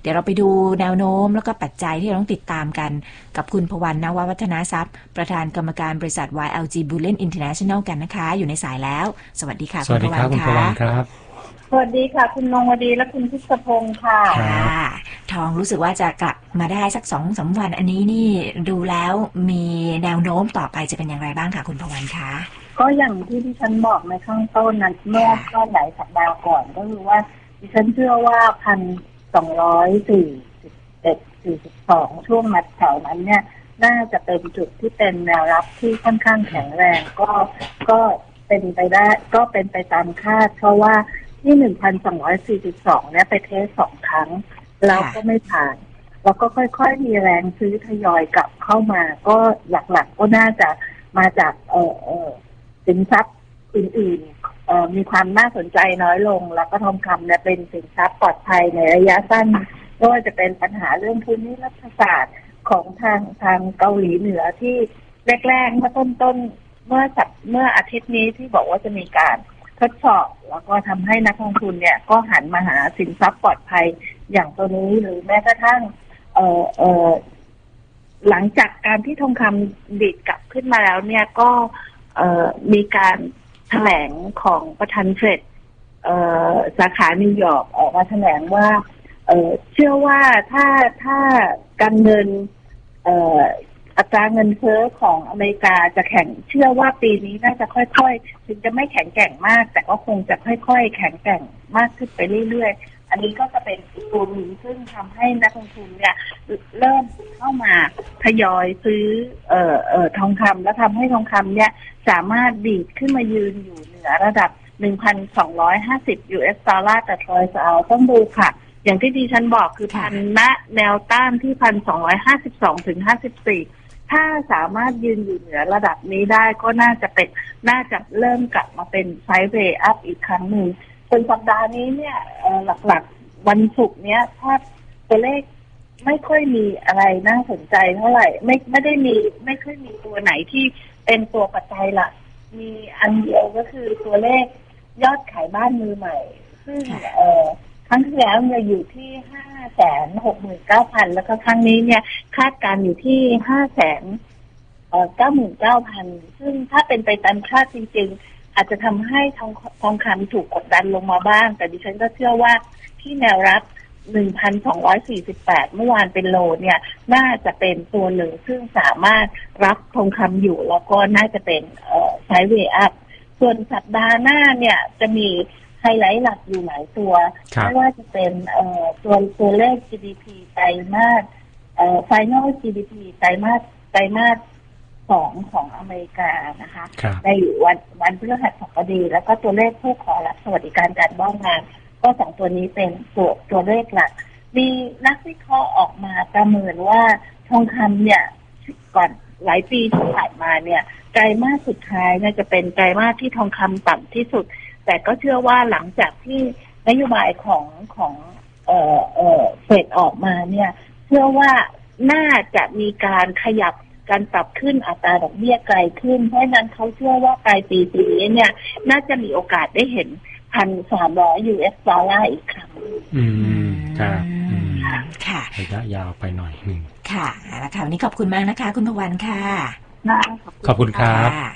เดี๋ยวเราไปดูแนวโน้มแล้วก็ปัจจัยที่เราต้องติดตามกัน กับคุณพวันนววัฒนาทรัพย์ ประธานกรรมการบริษัท YLG Bullion International กันนะคะ อยู่ในสายแล้ว สวัสดีค่ะสวัสดีครับคุณพวันครับสวัสดีค่ะ คุณนงวดีและคุณพิศพงศ์ค่ะครับค่ะทองรู้สึกว่าจะกลับมาได้สักสองสามวันอันนี้นี่ดูแล้วมีแนวโน้มต่อไปจะเป็นอย่างไรบ้างคะคุณพวันคะก็อย่างที่ที่ฉันบอกในข้างต้นนั้นเมื่อก็หลายสัปดาห์ก่อนก็คือว่าดิฉันเชื่อว่าพัน สองร้อยสี่สิบเอ็ดสี่สิบสองช่วงนัดแถวนั้นเนี่ย น่าจะเป็นจุดที่เป็นแนวรับที่ค่อนข้างแข็งแรง ก็ก็เป็นไปได้ ก็เป็นไปตามคาด เพราะว่าที่หนึ่งพันสองร้อยสี่สิบสองเนี่ยไปเทสสองครั้ง แล้วก็ไม่ผ่าน แล้วก็ค่อยๆมีแรงซื้อทยอยกลับเข้ามา ก็หลักๆก็น่าจะมาจากเออเออสินทรัพย์อื่นๆเอ่อ มีความน่าสนใจน้อยลง แล้วก็ทองคำเนี่ยเป็นสินทรัพย์ปลอดภัยในระยะสั้นไม่ว่าจะเป็นปัญหาเรื่องภูมิรัฐศาสตร์ของทางทางเกาหลีเหนือที่แรกๆเมื่อต้นๆเมื่อสัปเมื่ออาทิตย์นี้ที่บอกว่าจะมีการทดสอบ แล้วก็ทำให้นักลงทุนเนี่ย ก็หันมาหาสินทรัพย์ปลอดภัยอย่างตัวนี้หรือแม้กระทั่ง เออเออหลังจากการที่ทองคำดีดกลับขึ้นมาแล้วเนี่ยก็เออมีการ แถลงของประธานเฟดเสาขานิวยอร์กออกมาแถลงว่าเชื่อว่าถ้าถ้าการเงินอัตราเงินเฟ้อของอเมริกาจะแข็งเชื่อว่าปีนี้น่าจะค่อยๆ ถึงจะไม่แข็งแกร่งมาก แต่ก็คงจะค่อยๆ แข็งแกร่งมากขึ้นไปเรื่อยๆ อันนี้ก็จะเป็นอีกตัวหนึ่งซึ่งทำให้นักลงทุนเนี่ยเริ่มเข้ามาทยอยซื้อเอ่อเอ่อทองคำแล้วทำให้ทองคำเนี่ยสามารถดีดขึ้นมายืนอยู่เหนือระดับ 1,250 US ดอลลาร์ต่อทรอยส์เอาต้องดูค่ะ อย่างที่ดิฉันบอกคือพันณแนวต้านที่ 1,252 ถึง 54ถ้าสามารถยืนอยู่เหนือระดับนี้ได้ก็น่าจะเป็นน่าจะเริ่มกลับมาเป็นไซด์เวย์อัพอีกครั้งหนึ่ง ส่วนสัปดาห์นี้เนี่ยเอ่อหลักๆวันศุกร์เนี้ยถ้าตัวเลขไม่ค่อยมีอะไรน่าสนใจเท่าไหร่ ไม่ไม่ได้มีไม่ค่อยมีตัวไหนที่เป็นตัวปัจจัยหลักมีอันเดียวก็คือตัวเลขยอดขายบ้านมือใหม่ ซึ่งเอ่อครั้งที่แล้วเนี่ยอยู่ที่ห้าแสนหกหมื่นเก้าพันแล้วก็ครั้งนี้เนี่ยคาดการณ์อยู่ที่ห้าแสนเอ่อเก้าหมื่นเก้าพันซึ่งถ้าเป็นไปตามคาดจริงๆ อาจจะทำให้ทองทองคำถูกกดดันลงมาบ้าง แต่ดิฉันก็เชื่อว่าที่แนวรับ 1,248 เมื่อวานเป็นโลเนี่ย น่าจะเป็นตัวหนึ่งซึ่งสามารถรับทองคำอยู่ แล้วก็น่าจะเป็นเอ่อใช้เวอัพ ส่วนสัปดาห์หน้าเนี่ยจะมีไฮไลท์หลักอยู่หลายตัวครับไม่ว่าจะเป็นเอ่อตัวตัวเลข GDP ไตรมาสเอ่อ final GDP ไตรมาสไตรมาส สองของอเมริกานะคะครับในวันวันพฤหัสบดีแล้วก็ตัวเลขผู้ขอรับสวัสดิการการบ้างงาน ก็สองตัวนี้เป็นตัวตัวเลขหลัก มีนักวิเคราะห์ออกมาประเมินว่าทองคำเนี่ยก่อนหลายปีที่ผ่านมาเนี่ยไตรมาสสุดท้ายเนี่ยจะเป็นไตรมาสที่ทองคำต่ำที่สุด แต่ก็เชื่อว่าหลังจากที่นโยบายของของเอ่อเอ่อเฟดออกมาเนี่ย เชื่อว่าน่าจะมีการขยับ การปรับขึ้นอัตราดอกเบี้ยไกลขึ้น เพราะฉะนั้นเขาเชื่อว่าปลายปีปีนี้เนี่ย น่าจะมีโอกาสได้เห็นพันสามร้อย US ดอลลาร์อีกครั้งอืมครับอืมค่ะระยะยาวไปหน่อยหนึ่งค่ะเอาละค่ะวันนี้ขอบคุณมากนะคะ คุณพวันค่ะน่าขอบคุณครับค่ะ